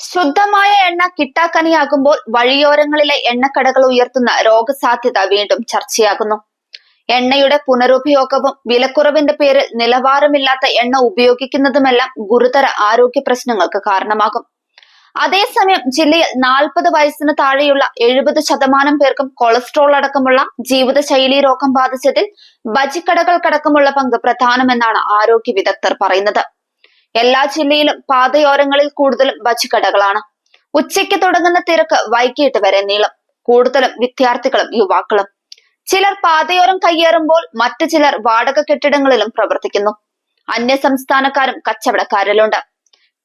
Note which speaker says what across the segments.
Speaker 1: ശുദ്ധമായ എണ്ണ കിട്ടാക്കനിയാകുമ്പോൾ വഴിയോരങ്ങളിലെ എണ്ണക്കടകൾ ഉയർത്തുന്ന രോഗസാധ്യത വീണ്ടും ചർച്ചയാകുന്നു. എണ്ണയുടെ പുനരുപയോഗവും വിലക്കുറവിന്റെ പേരിൽ നിലവാരമില്ലാത്ത എണ്ണ ഉപയോഗിക്കുന്നതുമെല്ലാം ഗുരുതര ആരോഗ്യ പ്രശ്നങ്ങൾക്ക് കാരണമാകും. അതേസമയം ജില്ലയിൽ നാൽപ്പത് വയസ്സിന് താഴെയുള്ള എഴുപത് ശതമാനം പേർക്കും കൊളസ്ട്രോൾ അടക്കമുള്ള ജീവിതശൈലി രോഗം ബാധിച്ചതിൽ ബജിക്കടകൾക്കടക്കമുള്ള പങ്ക് പ്രധാനമെന്നാണ് ആരോഗ്യ വിദഗ്ധർ പറയുന്നത്. എല്ലാ ജില്ലയിലും പാതയോരങ്ങളിൽ കൂടുതലും ബജിക്കടകളാണ് ഉച്ചയ്ക്ക് തുടങ്ങുന്ന തിരക്ക് വൈകിട്ട് വരെ നീളം. കൂടുതലും വിദ്യാർത്ഥികളും യുവാക്കളും. ചിലർ പാതയോരം കയ്യേറുമ്പോൾ മറ്റു ചിലർ വാടക കെട്ടിടങ്ങളിലും പ്രവർത്തിക്കുന്നു. അന്യ സംസ്ഥാനക്കാരും കച്ചവടക്കാരിലുണ്ട്.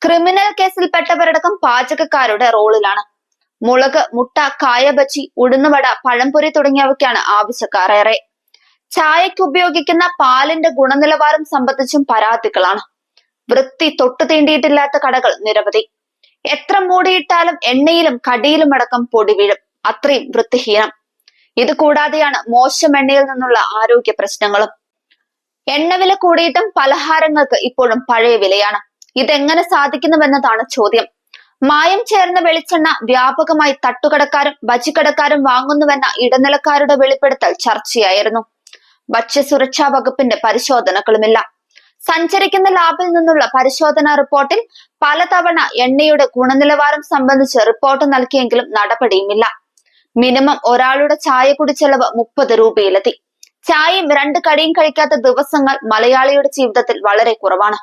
Speaker 1: ക്രിമിനൽ കേസിൽപ്പെട്ടവരടക്കം പാചകക്കാരുടെ റോളിലാണ്. മുളക് മുട്ട കായ ബജി ഉഴുന്നുവട പഴംപൊരി തുടങ്ങിയവയ്ക്കാണ് ആവശ്യക്കാർ ഏറെ ചായയ്ക്ക് ഉപയോഗിക്കുന്ന പാലിന്റെ ഗുണനിലവാരം സംബന്ധിച്ചും പരാതികളാണ്. വൃത്തി തൊട്ടു തീണ്ടിയിട്ടില്ലാത്ത കടകൾ നിരവധി. എത്ര മൂടിയിട്ടാലും എണ്ണയിലും കടിയിലും അടക്കം പൊടി വീഴും. അത്രയും വൃത്തിഹീനം. ഇത് കൂടാതെയാണ് മോശം എണ്ണയിൽ നിന്നുള്ള ആരോഗ്യ പ്രശ്നങ്ങളും. എണ്ണവില കൂടിയിട്ടും പലഹാരങ്ങൾക്ക് ഇപ്പോഴും പഴയ വിലയാണ്. ഇതെങ്ങനെ സാധിക്കുന്നുവെന്നതാണ് ചോദ്യം. മായം ചേർന്ന വെളിച്ചെണ്ണ വ്യാപകമായി തട്ടുകടക്കാരും ബജിക്കടക്കാരും വാങ്ങുന്നുവെന്ന ഇടനിലക്കാരുടെ വെളിപ്പെടുത്തൽ ചർച്ചയായിരുന്നു. ഭക്ഷ്യസുരക്ഷാ വകുപ്പിന്റെ പരിശോധനകളുമില്ല. സഞ്ചരിക്കുന്ന ലാബിൽ നിന്നുള്ള പരിശോധനാ റിപ്പോർട്ടിൽ പലതവണ എണ്ണയുടെ ഗുണനിലവാരം സംബന്ധിച്ച് റിപ്പോർട്ട് നൽകിയെങ്കിലും നടപടിയുമില്ല. മിനിമം ഒരാളുടെ ചായ കുടിച്ചെലവ് മുപ്പത് രൂപയിലെത്തി. ചായയും രണ്ട് കടിയും കഴിക്കാത്ത ദിവസങ്ങൾ മലയാളിയുടെ ജീവിതത്തിൽ വളരെ കുറവാണ്.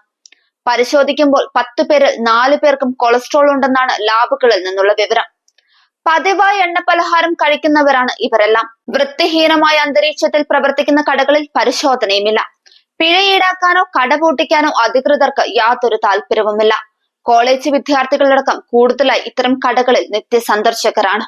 Speaker 1: പരിശോധിക്കുമ്പോൾ പത്ത് പേരിൽ നാലു പേർക്കും കൊളസ്ട്രോൾ ഉണ്ടെന്നാണ് ലാബുകളിൽ നിന്നുള്ള വിവരം. പതിവായി എണ്ണപ്പലഹാരം കഴിക്കുന്നവരാണ് ഇവരെല്ലാം. വൃത്തിഹീനമായ അന്തരീക്ഷത്തിൽ പ്രവർത്തിക്കുന്ന കടകളിൽ പരിശോധനയുമില്ല. പിഴ ഈടാക്കാനോ കട പൂട്ടിക്കാനോ അധികൃതർക്ക് യാതൊരു താല്പര്യവുമില്ല. കോളേജ് വിദ്യാർത്ഥികളടക്കം കൂടുതലായി ഇത്തരം കടകളിൽ നിത്യസന്ദർശകരാണ്.